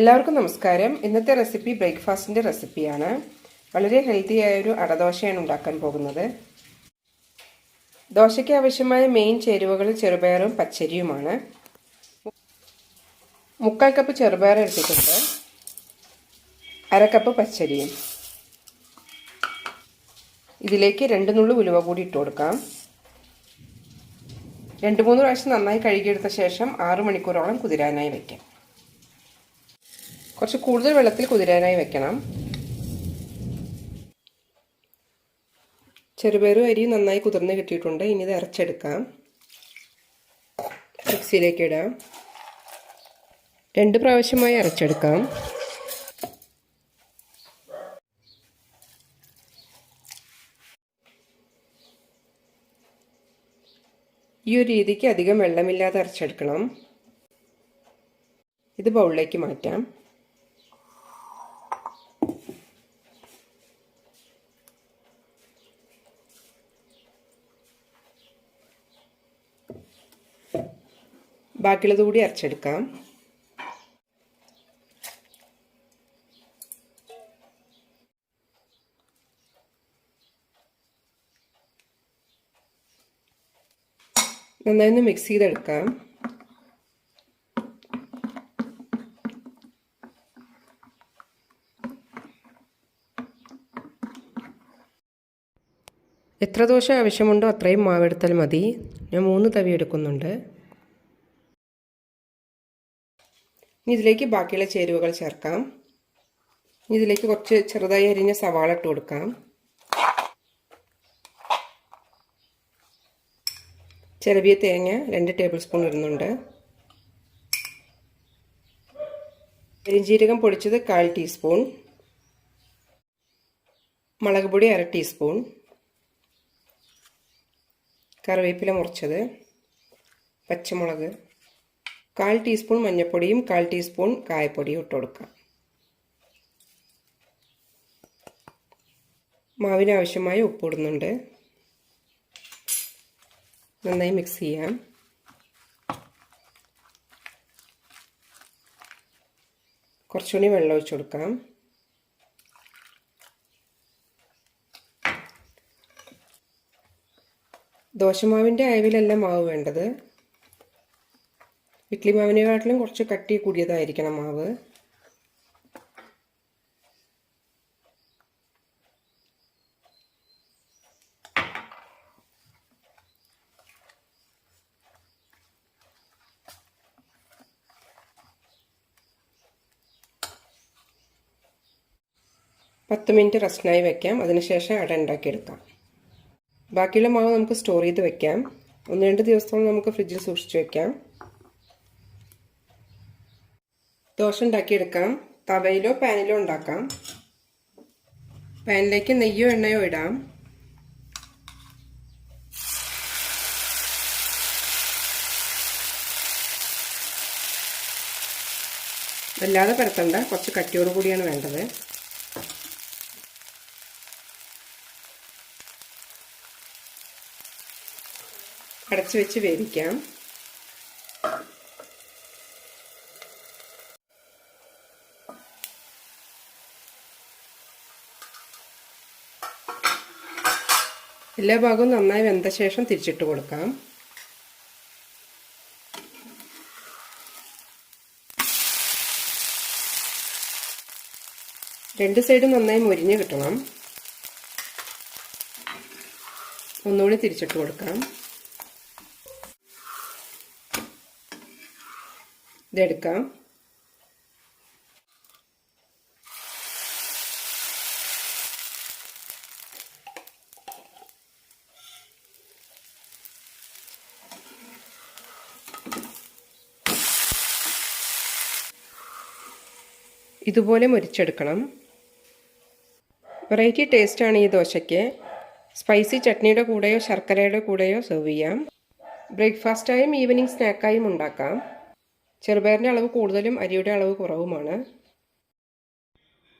എല്ലാവർക്കും നമസ്കാരം. ഇന്നത്തെ റെസിപ്പി ബ്രേക്ക്ഫാസ്റ്റിന്റെ റെസിപ്പിയാണ് വളരെ ഹെൽത്തി ആയ ഒരു അടദോശയാണ് ഉണ്ടാക്കാൻ പോകുന്നത്. ദോശയ്ക്ക് ആവശ്യമായ മെയിൻ ചേരുവകൾ ചെറുപയറും പച്ചരിയുമാണ്. മുക്കാൽ കപ്പ് ചെറുപയർ എടുത്തിട്ടുണ്ട്. അര കപ്പ് പച്ചരിയും. ഇതിലേക്ക് രണ്ട് നുള്ളു ഉലുവ കൂടി ഇട്ട് കൊടുക്കാം. രണ്ട് മൂന്ന് പ്രാവശ്യം നന്നായി കഴുകിയെടുത്ത ശേഷം ആറു മണിക്കൂറോളം കുതിരാനായി വയ്ക്കാം. കുറച്ച് കൂടുതൽ വെള്ളത്തിൽ കുതിരാനായി വെക്കണം. ചെറുപയറും അരിയും നന്നായി കുതിർന്ന് കിട്ടിയിട്ടുണ്ട്. ഇനി ഇത് അരച്ചെടുക്കാം. മിക്സിയിലേക്ക് ഇടാം. രണ്ട് പ്രാവശ്യമായി അരച്ചെടുക്കാം. ഈ ഒരു രീതിക്ക് അധികം വെള്ളമില്ലാതെ അരച്ചെടുക്കണം. ഇത് ബൗളിലേക്ക് മാറ്റാം. ബാക്കിയുള്ളത് കൂടി അരച്ചെടുക്കാം. നന്നായി ഒന്ന് മിക്സ് ചെയ്തെടുക്കാം. എത്ര ദോശ ആവശ്യമുണ്ടോ അത്രയും മാവെടുത്താൽ മതി. ഞാൻ മൂന്ന് തവി എടുക്കുന്നുണ്ട്. ഇനി ഇതിലേക്ക് ബാക്കിയുള്ള ചേരുവകൾ ചേർക്കാം. ഇതിലേക്ക് കുറച്ച് ചെറുതായി അരിഞ്ഞ സവാള ഇട്ട് കൊടുക്കാം. ചിലവിയ തേങ്ങ രണ്ട് ടേബിൾ സ്പൂൺ ഇടുന്നുണ്ട്. പെരിഞ്ചീരകം പൊടിച്ചത് കാൽ ടീസ്പൂൺ. മുളക് പൊടി അര ടീസ്പൂൺ. കറിവേപ്പില മുറിച്ചത്. പച്ചമുളക്. കാൽ ടീസ്പൂൺ മഞ്ഞൾപ്പൊടിയും കാൽ ടീസ്പൂൺ കായപ്പൊടിയും ഇട്ട് കൊടുക്കാം. മാവിനാവശ്യമായ ഉപ്പിടുന്നുണ്ട് നന്നായി മിക്സ് ചെയ്യാം. കുറച്ചുകൂടി വെള്ളം ഒഴിച്ചു കൊടുക്കാം. ദോശമാവിന്റെ അയവിലല്ല മാവ് വേണ്ടത്. ഇഡ്ലി മാവിനെക്കാട്ടിലും കുറച്ച് കട്ടി കൂടിയതായിരിക്കണം മാവ്. പത്ത് മിനിറ്റ് റെസ്റ്റിനായി വെക്കാം. അതിനുശേഷം അട ഉണ്ടാക്കിയെടുക്കാം. ബാക്കിയുള്ള മാവ് നമുക്ക് സ്റ്റോർ ചെയ്ത് വെക്കാം. ഒന്ന് രണ്ട് ദിവസത്തോളം നമുക്ക് ഫ്രിഡ്ജിൽ സൂക്ഷിച്ച് വെക്കാം. ദോശ ഉണ്ടാക്കിയെടുക്കാം. തവയിലോ പാനിലോ ഉണ്ടാക്കാം. പാനിലേക്ക് നെയ്യോ എണ്ണയോ ഇടാം. വല്ലാതെ പരത്തണ്ട. കുറച്ച് കട്ടിയോട് കൂടിയാണ് വേണ്ടത്. അടച്ചു വെച്ച് വേവിക്കാം. എല്ലാ ഭാഗവും നന്നായി വെന്ത ശേഷം തിരിച്ചിട്ട് കൊടുക്കാം. രണ്ട് സൈഡും നന്നായി മുരിഞ്ഞ് കിട്ടണം. ഒന്നുകൂടി തിരിച്ചിട്ട് കൊടുക്കാം. ഇതെടുക്കാം. ഇതുപോലെ മുരിച്ചെടുക്കണം. വെറൈറ്റി ടേസ്റ്റാണ് ഈ ദോശയ്ക്ക്. സ്പൈസി ചട്നിയുടെ കൂടെയോ ശർക്കരയുടെ കൂടെയോ സെർവ് ചെയ്യാം. ബ്രേക്ക്ഫാസ്റ്റായും ഈവനിങ് സ്നാക്കായും ഉണ്ടാക്കാം. ചെറുപയറിന്റെ അളവ് കൂടുതലും അരിയുടെ അളവ് കുറവുമാണ്.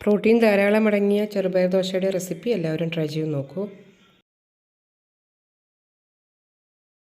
പ്രോട്ടീൻ ധാരാളം അടങ്ങിയ ചെറുപയർ ദോശയുടെ റെസിപ്പി എല്ലാവരും ട്രൈ ചെയ്ത് നോക്കൂ.